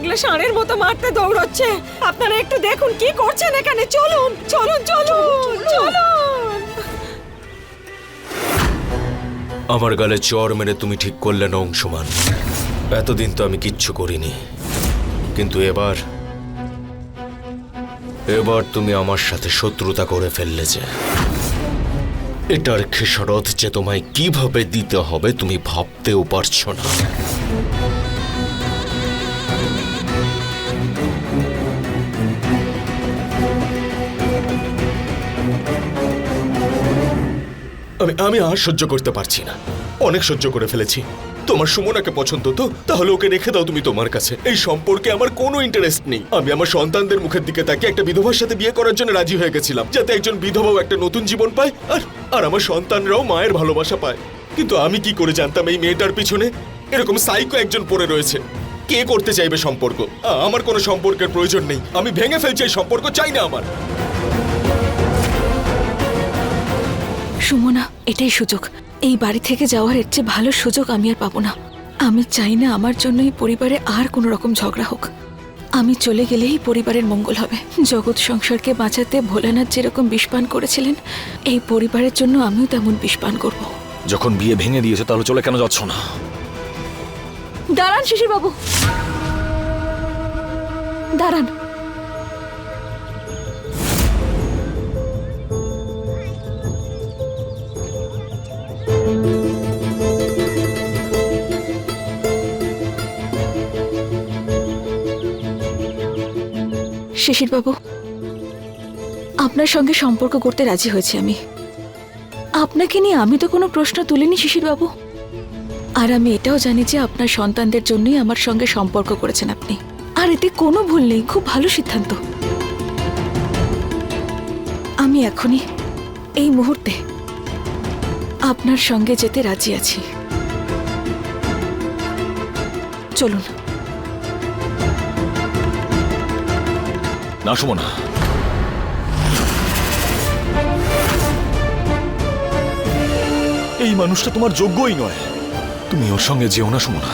পাগলা ষাঁড়ের মতো মারতে দৌড়চ্ছে। আপনারা একটু দেখুন কি করছেন এখানে। চলুন চলুন চলুন চলুন। আমার গালে চর মেরে তুমি ঠিক করলে না, অংশমান। এতদিন তো আমি কিচ্ছু করিনি। কিন্তু এবার এবার তুমি আমার সাথে শত্রুতা করে ফেললে যে। এটার খেসারত যে তোমায় কীভাবে দিতে হবে তুমি ভাবতেও পারছ না। আমি আমি আর সহ্য করতে পারছি না। অনেক সহ্য করে ফেলেছি। তোমার সুমনাকে পছন্দ তো? তাহলে ওকে রেখে দাও তুমি তোমার কাছে। এই সম্পর্কে আমার কোনো ইন্টারেস্ট নেই। আমি আমার সন্তানদের মুখের দিকে তাকিয়ে একটা বিধবার সাথে বিয়ে করার জন্য রাজি হয়ে গেছিলাম, যাতে একজন বিধবাও একটা নতুন জীবন পায় আর আর আমার সন্তানরাও মায়ের ভালোবাসা পায়। কিন্তু আমি কি করে জানতাম এই মেয়েটার পিছনে? এরকম সাইকো একজন পড়ে রয়েছে। কে করতে চাইবে সম্পর্ক? আমার কোনো সম্পর্কের প্রয়োজন নেই। আমি ভেঙে ফেলছি এই সম্পর্ক, চাই না আমার। সুমনা এটাই সুযোগ। এই বাড়ি থেকে যাওয়ার এর চেয়ে ভালো সুযোগ আমি আর পাবো না। আমি চাই না আমার জন্য এই পরিবারে আর কোনো রকম ঝগড়া হোক। আমি চলে গেলেই পরিবারের মঙ্গল হবে। জগৎ সংসারকে বাঁচাতে ভোলানাথ যেরকম বিষপান করেছিলেন এই পরিবারের জন্য আমিও তেমন বিষপান করব। যখন বিয়ে ভেঙে দিয়েছে তাহলে চলে কেন যাচ্ছ না? দাঁড়ান শিশির বাবু দাঁড়ান। শিশির বাবু আপনার সঙ্গে সম্পর্ক করতে রাজি হয়েছি আমি। আপনাকে নিয়ে আমি তো কোনো প্রশ্ন তুলিনি শিশির বাবু আর আমি এটাও জানি যে আপনার সন্তানদের জন্যই আমার সঙ্গে সম্পর্ক করেছেন আপনি। আর এতে কোনো ভুল নেই, খুব ভালো সিদ্ধান্ত। আমি এখনই এই মুহূর্তে আপনার সঙ্গে যেতে রাজি আছি। চলুন। না সুমনা এই মানুষটা তোমার যোগ্যই নয়। তুমি ওর সঙ্গে যেও না সুমনা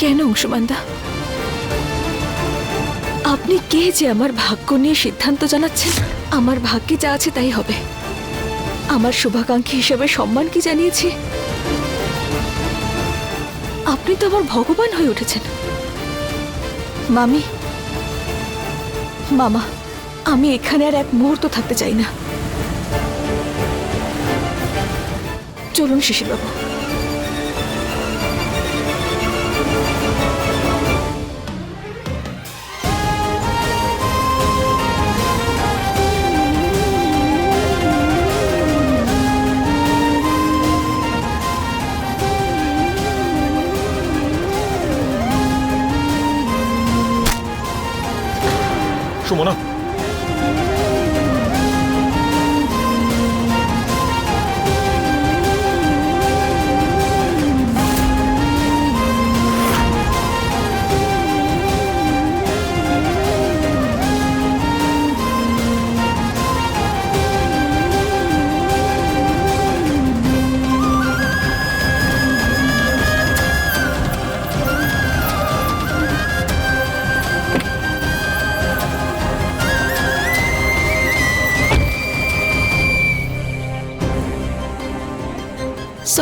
কেন অংশুমানদা আপনি কে যে আমার ভাগ্য নিয়ে সিদ্ধান্ত জানাচ্ছেন? আমার ভাগ্যে যা আছে তাই হবে। আমার শুভাকাঙ্ক্ষী হিসেবে সম্মান কি জানিয়েছি? আপনি তো আমার ভগবান হয়ে উঠেছেন। মামি, মামা, আমি এখানে আর এক মুহূর্ত থাকতে চাই না। চলুন শিশিরবাবু। সুমনা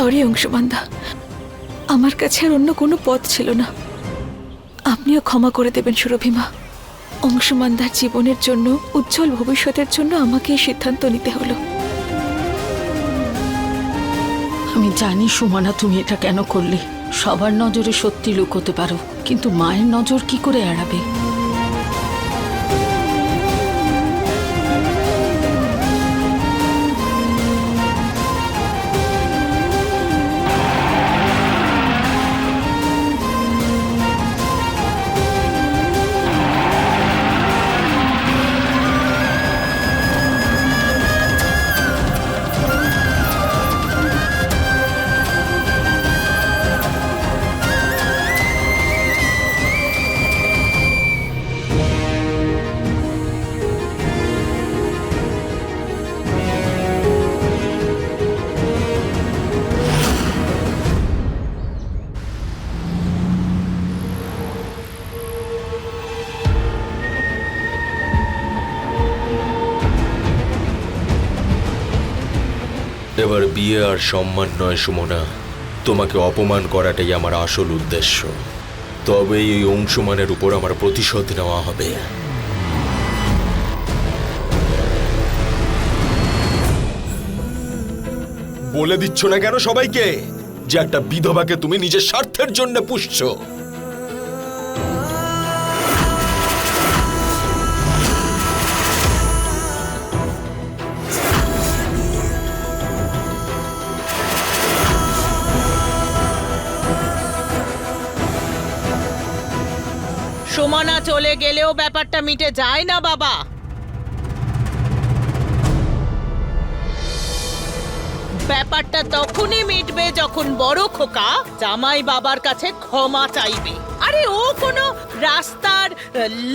সরি অংশুমানদা আমার কাছে আর অন্য কোনো পথ ছিল না। আপনিও ক্ষমা করে দেবেন সুরভিমা অংশুমানদার জীবনের জন্য, উজ্জ্বল ভবিষ্যতের জন্য আমাকে এই সিদ্ধান্ত নিতে হলো। আমি জানি সুমনা, তুমি এটা কেন করলে। সবার নজরে সত্যি লুকোতে পারো, কিন্তু মায়ের নজর কি করে এড়াবে? এবার বিয়ে আর সম্মান নয় সুমনা। তোমাকে অপমান করাটাই আমার আসল উদ্দেশ্য। তবে এই অংশমানের উপর আমার প্রতিশোধ নেওয়া হবে। বলে দিচ্ছ না কেন সবাইকে যে একটা বিধবাকে তুমি নিজের স্বার্থের জন্য পুষছো? সুমনা চলে গেলেও ব্যাপারটা মিটে যায় না, বাবা। ব্যাপারটা তখনই মিটবে যখন বড় খোকা জামাই বাবার কাছে ক্ষমা চাইবে। আরে, ও কোনো রাস্তার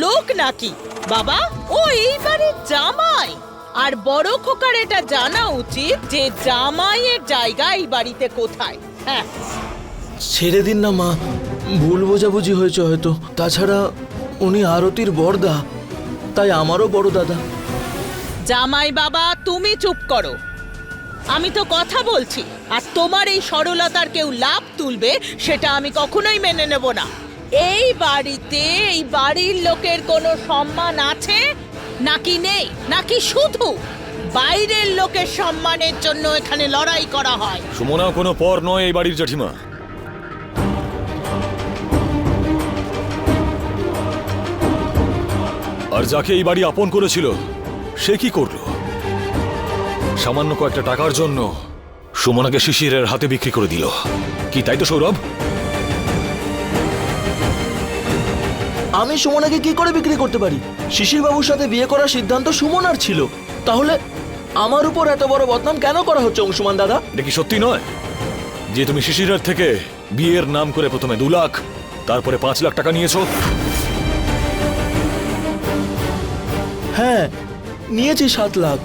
লোক নাকি? বাবা, ও এইবারে জামাই। আর বড় খোকার এটা জানা উচিত যে জামাইয়ের জায়গা এই বাড়িতে কোথায়। হ্যাঁ। ছেড়ে দিন না, মা। ভুল বোঝাবুঝি হয়েছে হয়তো। তাছাড়া উনি আরতির বড়দা তাই আমারও বড় দাদা। জামাই বাবা তুমি চুপ করো। আমি তো কথা বলছি আর তোমার এই সরলতার কেউ লাভ তুলবে সেটা আমি কখনোই মেনে নেব না। এই বাড়িতে এই বাড়ির লোকের কোনো সম্মান আছে? নাকি নেই? নাকি শুধু বাইরের লোকের সম্মানের জন্য এখানে লড়াই করা হয়? সুমনা কোনো পর নয় এই বাড়ির জেঠিমা। আর যাকে এই বাড়ি আপন করেছিল সে কি করল? সামান্য কয়েকটা টাকার জন্য সুমনাকে শিশিরের হাতে বিক্রি করে দিল। কি তাই তো সৌরভ? আমি সুমনাকে কি করে বিক্রি করতে পারি? শিশির বাবুর সাথে বিয়ে করার সিদ্ধান্ত সুমনার ছিল। তাহলে আমার উপর এত বড় বদনাম কেন করা হচ্ছে অংশুমান দাদা? এটা কি সত্যি নয় যে তুমি শিশিরের থেকে বিয়ের নাম করে প্রথমে দু লাখ তারপরে পাঁচ লাখ টাকা নিয়েছো? হ্যাঁ নিয়েছি সাত লাখ।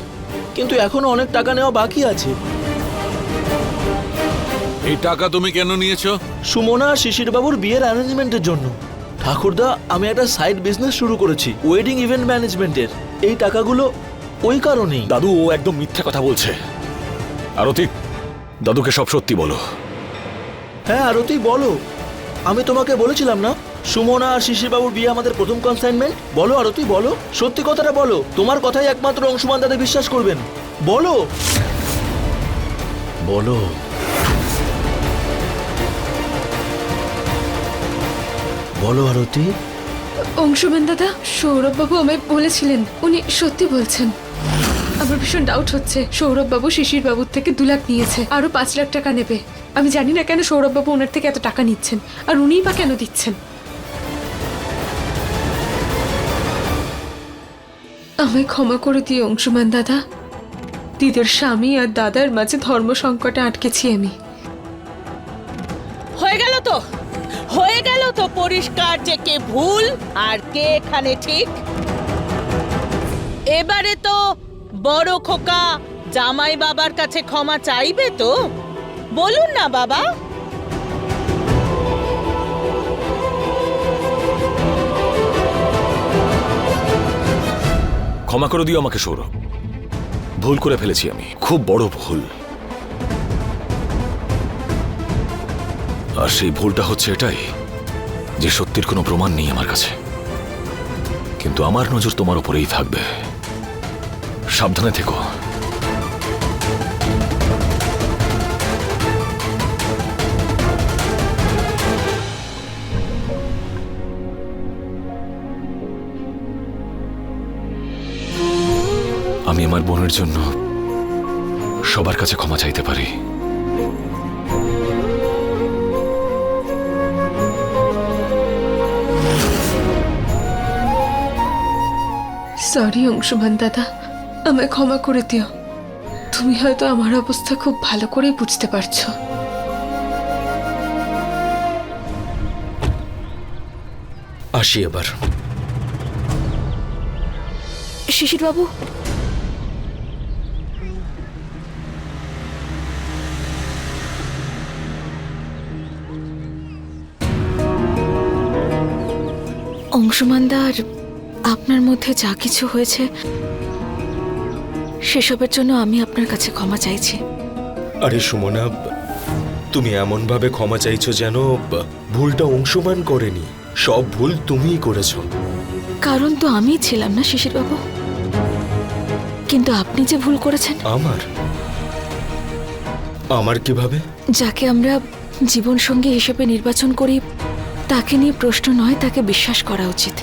কিন্তু এখনও অনেক টাকা নেওয়া বাকি আছে। এই টাকা তুমি কেন নিয়েছো? সুমনা শিশির বাবুর বিয়ের অ্যারেঞ্জমেন্টের জন্য। ঠাকুরদা আমি একটা সাইড বিজনেস শুরু করেছি ওয়েডিং ইভেন্ট ম্যানেজমেন্টের এই টাকাগুলো ওই কারণেই। দাদু ও একদম মিথ্যে কথা বলছে। আরতি দাদুকে সব সত্যি বলো। হ্যাঁ আরতি বলো। আমি তোমাকে বলেছিলাম না? সুমনা আর শিশির বাবুর বিয়ে আমাদের প্রথম কনসাইনমেন্ট বলো আরতি বলো। সত্যি কথাটা বলো। তোমার কথাই একমাত্র অংশুমান দাদা বিশ্বাস করবেন। বলো। বলো। বলো আরতি। অংশুমান দাদা সৌরভবাবু আমায় বলেছিলেন। উনি সত্যি বলছেন। আমার ভীষণ ডাউট হচ্ছে। সৌরভবাবু শিশির বাবুর থেকে দু লাখ নিয়েছে। আরও পাঁচ লাখ টাকা নেবে। আমি জানি না কেন সৌরভবাবু ওনার থেকে এত টাকা নিচ্ছেন। আর উনিই বা কেন দিচ্ছেন? আমায় ক্ষমা করে দিয়ে অংশুমান দাদা। দিদির স্বামী আর দাদার মাঝে ধর্ম সংকটে আটকেছি আমি। হয়ে গেল তো? হয়ে গেল তো পরিষ্কার যে কে ভুল আর কে এখানে ঠিক? এবারে তো বড় খোকা জামাই বাবার কাছে ক্ষমা চাইবে তো? বলুন না, বাবা। ক্ষমা করে দিও আমাকে, সৌরভ। ভুল করে ফেলেছি আমি। খুব বড় ভুল। আর সেই ভুলটা হচ্ছে এটাই, যে সত্যির কোনো প্রমাণ নেই আমার কাছে। কিন্তু আমার নজর তোমার উপরেই থাকবে। সাবধানে থেকো। আমি আমার বোনের জন্য সবার কাছে ক্ষমা চাইতে পারি। সরি অংশুমান দাদা। আমায় ক্ষমা করে দিও। তুমি হয়তো আমার অবস্থা খুব ভালো করেই বুঝতে পারছ। আসি এবার। শিশির অংশুমানদা আর আপনার মধ্যে যা কিছু হয়েছে সেসবের জন্য আমি আপনার কাছে ক্ষমা চাইছি। আরে সুমনা তুমি এমন ভাবে ক্ষমা চাইছো যেন ভুলটা অংশমান করেনি। সব ভুল তুমিই করেছ। কারণ তো আমিই ছিলাম না শিশির বাবু কিন্তু আপনি যে ভুল করেছেন। আমার? আমার কীভাবে? যাকে আমরা জীবন সঙ্গী হিসেবে নির্বাচন করি তাকে নিয়ে প্রশ্ন নয়, তাকে বিশ্বাস করা উচিত।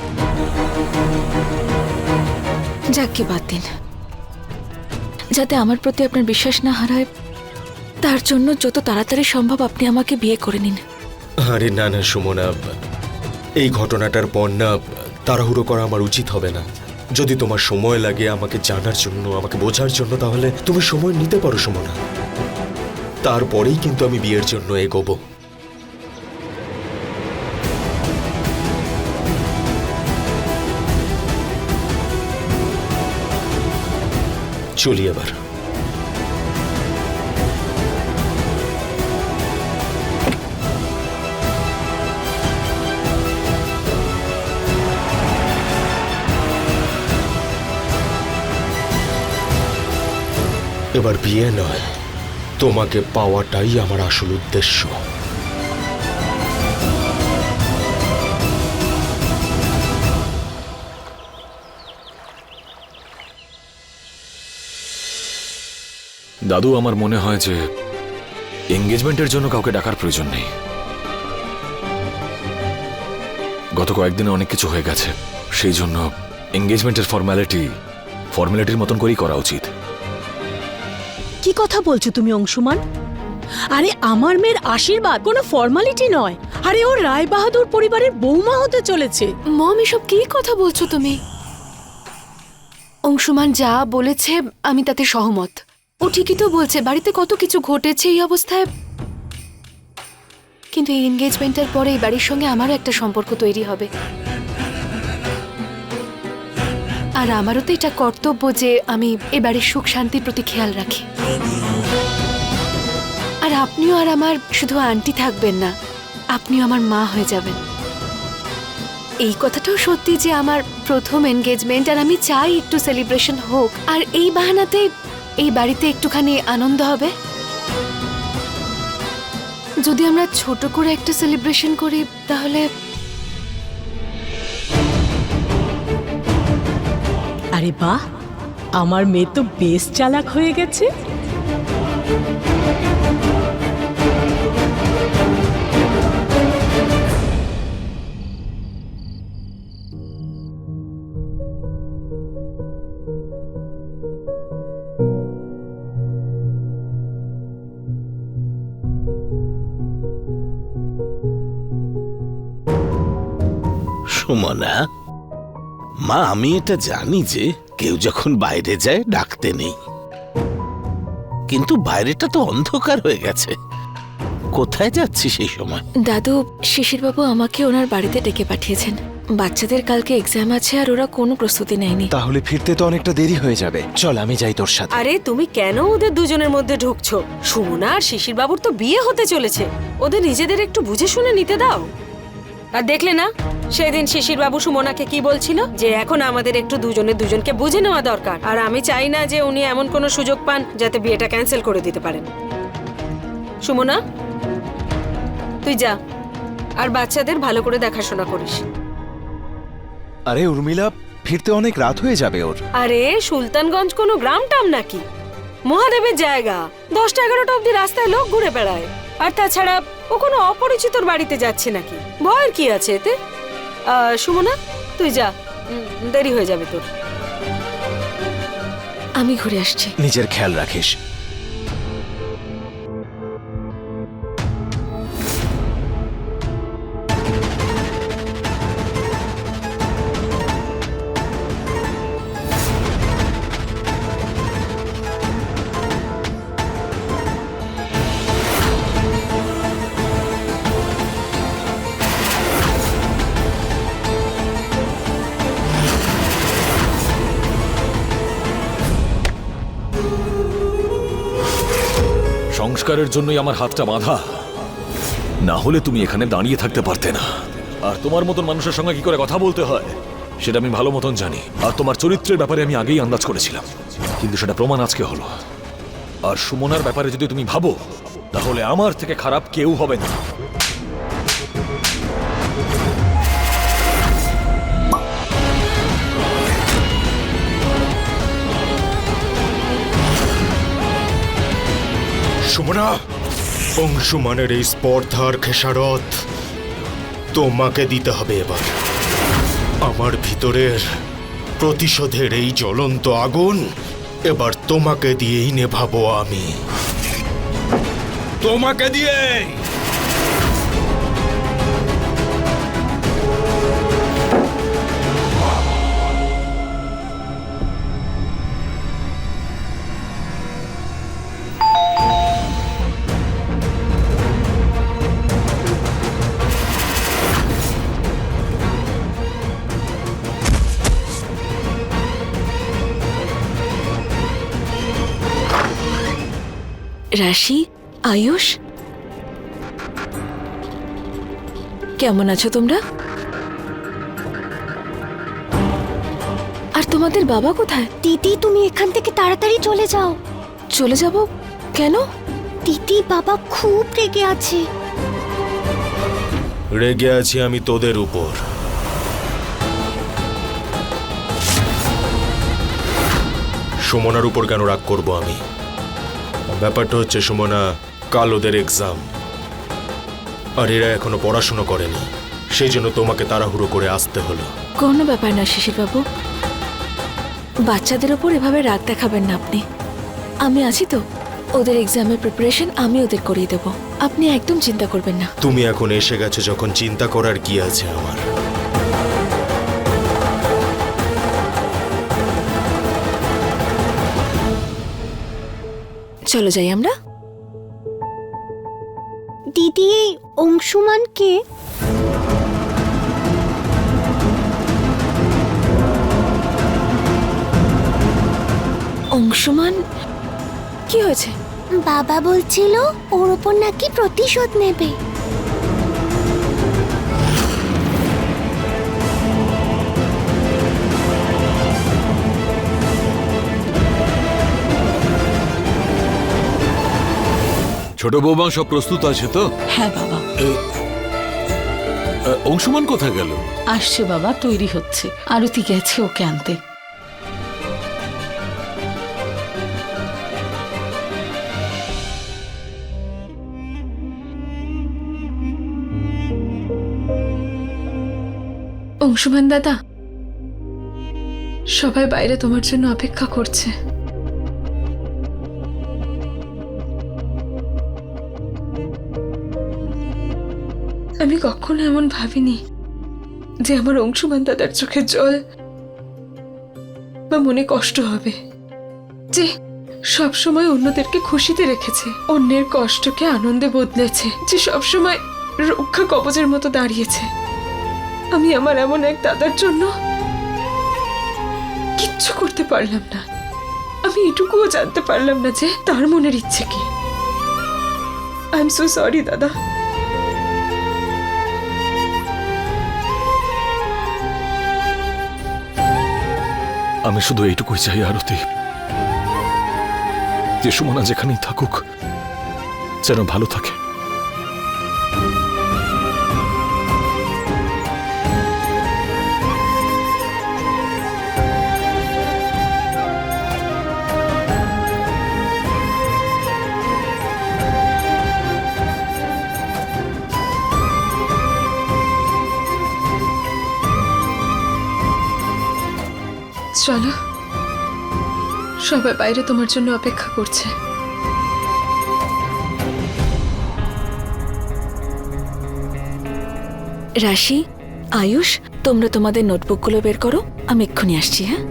যাকে বাদ দিন। যাতে আমার প্রতি আপনার বিশ্বাস না হারায়, তার জন্য যত তাড়াতাড়ি সম্ভব আপনি আমাকে বিয়ে করে নিন। আরে না না, সুমনা, এই ঘটনাটার পর না, তাড়াহুড়ো করা আমার উচিত হবে না। যদি তোমার সময় লাগে আমাকে জানার জন্য, আমাকে বোঝার জন্য, তাহলে তুমি সময় নিতে পারো, সুমনা। তারপরেই কিন্তু আমি বিয়ের জন্য এগোবো। চলি এবার। এবার বিয়ে নয় তোমাকে পাওয়াটাই আমার আসল উদ্দেশ্য। দাদু আমার মনে হয় যে এঙ্গেজমেন্টের জন্য কাউকে ডাকার প্রয়োজন নেই। গত কয়েকদিনে অনেক কিছু হয়ে গেছে। সেই জন্য এঙ্গেজমেন্টের ফর্ম্যালিটি ফর্ম্যালিটির মতন করেই করা উচিত। কি কথা বলছো তুমি অংশুমান? আরে আমার মেয়ের আশীর্বাদ কোনো ফর্মালিটি নয়। আরে ও রায় বাহাদুর পরিবারের বৌমা হতে চলেছে। মম এসব কি কথা বলছো তুমি? অংশুমান যা বলেছে আমি তাতে সহমত। ও ঠিকই তো বলছে, বাড়িতে কত কিছু ঘটেছে এই অবস্থায়। কিন্তু এই এনগেজমেন্টের পরে এই বাড়ির সঙ্গে আমারও একটা সম্পর্ক তৈরি হবে। আর আমারও তো এটা কর্তব্য যে আমি এ বাড়ির সুখ, শান্তির প্রতি খেয়াল রাখি। আর আপনিও আর আমার শুধু আন্টি থাকবেন না, আপনিও আমার মা হয়ে যাবেন। এই কথাটাও সত্যি যে আমার প্রথম এনগেজমেন্ট আর আমি চাই একটু সেলিব্রেশন হোক। আর এই বাহানাতে এই বাড়িতে একটুখানি আনন্দ হবে? যদি আমরা ছোট করে একটা সেলিব্রেশন করি, তাহলে আরে বাহ! আমার মেয়ে তো বেশ চালাক হয়ে গেছে। সুমনা মা আমি এটা জানি যে কেউ যখন বাইরে যায় ডাকতে নেই। কিন্তু বাইরেটা তো অন্ধকার হয়ে গেছে। কোথায় যাচ্ছি সেই সময়? দাদু শিশিরবাবু আমাকে ওনার বাড়িতে ডেকে পাঠিয়েছেন। বাচ্চাদের কালকে এক্সাম আছে আর ওরা কোনো প্রস্তুতি নেয়নি। তাহলে ফিরতে তো অনেকটা দেরি হয়ে যাবে। চল আমি যাই তোর সাথে। আরে তুমি কেন ওদের দুজনের মধ্যে ঢুকছো? সুমনা আর শিশির বাবুর তো বিয়ে হতে চলেছে। ওদের নিজেদের একটু বুঝে শুনে নিতে দাও। আর দেখলে না সেদিন শিশির বাবু সুমনাকে কি বলছিল? যে এখন আমাদের একটু দুজনের দুজনকে বুঝে নেওয়া দরকার। আর আমি চাই না যে উনি এমন কোনো সুযোগ পান যাতে বিয়েটা ক্যান্সেল করে দিতে পারেন। সুমনা তুই যা আর বাচ্চাদের ভালো করে দেখাশোনা করিস। আরে উর্মিলা ফিরতে অনেক রাত হয়ে যাবে ওর। আরে সুলতানগঞ্জ কোনো গ্রাম টাম নাকি? মহাদেবের জায়গা দশটা এগারোটা অব্দি রাস্তায় লোক ঘুরে বেড়ায়। আর তাছাড়া ও কোনো অপরিচিতর বাড়িতে যাচ্ছে নাকি? ভয়ের কি আছে এতে? আহ, সুমনা তুই যা। দেরি হয়ে যাবে তোর। আমি ঘুরে আসছি। নিজের খেয়াল রাখিস। সংস্কারের জন্যই আমার হাতটা বাঁধা। না হলে তুমি এখানে দাঁড়িয়ে থাকতে পারতে না। আর তোমার মতন মানুষের সঙ্গে কি করে কথা বলতে হয়, সেটা আমি ভালো মতন জানি। আর তোমার চরিত্রের ব্যাপারে আমি আগেই আন্দাজ করেছিলাম। কিন্তু সেটা প্রমাণ আজকে হলো। আর সুমনার ব্যাপারে যদি তুমি ভাবো, তাহলে আমার থেকে খারাপ কেউ হবে না। সুমনা অংশুমানের এই স্পর্ধার খেসারত তোমাকে দিতে হবে এবার। আমার ভিতরের প্রতিশোধের এই জ্বলন্ত আগুন এবার তোমাকে দিয়েই নেভাবো আমি। তোমাকে দিয়েই! রাশি আয়ুষ। কেমন আছো তোমরা? আর তোমাদের বাবা কোথায়? দিদি তুমি এখান থেকে তাড়াতাড়ি চলে যাও। চলে যাব কেন? দিদি বাবা খুব রেগে আছে। রেগে আছি আমি তোদের উপর। সুমনার উপর কেন রাগ করব আমি? ব্যাপারটা হচ্ছে সুমনা কাল ওদের এক্সাম আর এরা এখনও পড়াশুনো করেনি। সেই জন্য তোমাকে তাড়াহুড়ো করে আসতে হলো। কোনো ব্যাপার না শিশির বাবু বাচ্চাদের ওপর এভাবে রাগ দেখাবেন না আপনি। আমি আছি তো। ওদের এক্সামের প্রিপারেশন আমি ওদের করিয়ে দেব। আপনি একদম চিন্তা করবেন না। তুমি এখন এসে গেছো যখন চিন্তা করার কি আছে আমার? চলো যাই আমরা। দিদি এই অংশুমানকে অংশুমান কি হয়েছে? বাবা বলছিল ওর ওপর নাকি প্রতিশোধ নেবে। ছোট বৌমা সব প্রস্তুত আছে তো? হ্যাঁ বাবা। অংশুমান কোথায় গেল? আসছে বাবা তৈরি হচ্ছে। আরতি গেছে ওকে আনতে। অংশুমান দাদা সবাই বাইরে তোমার জন্য অপেক্ষা করছে। আমি কখনো এমন ভাবিনি যে আমার অংশুমান দাদার চোখে জল বা মনে কষ্ট হবে, যে সবসময় অন্যদেরকে খুশিতে রেখেছে, অন্যের কষ্টকে আনন্দে বদলেছে, যে সবসময় রক্ষা কবচের মতো দাঁড়িয়েছে। আমি আমার এমন এক দাদার জন্য কিচ্ছু করতে পারলাম না। আমি এটুকুও জানতে পারলাম না যে তার মনের ইচ্ছে কি। আই এম সো সরি দাদা। আমি শুধু এইটুকুই চাই আরতি। যে সুমনা যেখানেই থাকুক যেন ভালো থাকে। চলো। সবাই বাইরে তোমার জন্য অপেক্ষা করছে। রাশি, আয়ুষ, তোমরা তোমাদের নোটবুকগুলো বের করো, আমি এক্ষুনি আসছি হ্যাঁ?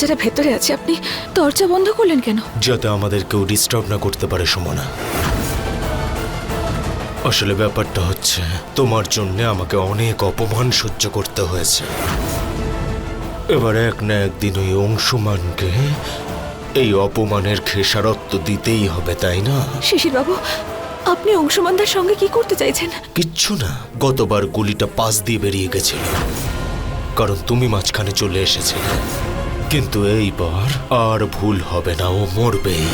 বাচ্চারা ভেতরে আছে আপনি দরজা বন্ধ করলেন কেন? যাতে আমাদের কেউ ডিস্টার্ব না করতে পারে সুমনা। আসলে ব্যাপারটা হচ্ছে তোমার জন্য আমাকে অনেক অপমান সহ্য করতে হয়েছে। এবার এক না একদিন ওই অংশুমানকে এই অপমানের খেসারত্ব দিতেই হবে তাই না? শিশির বাবু আপনি অংশমানদার সঙ্গে কি করতে চাইছেন? কিচ্ছু না গতবার গুলিটা পাশ দিয়ে বেরিয়ে গেছিল। কারণ তুমি মাঝখানে চলে এসেছিলে। কিন্তু এইবার আর ভুল হবে না ও মরবেই।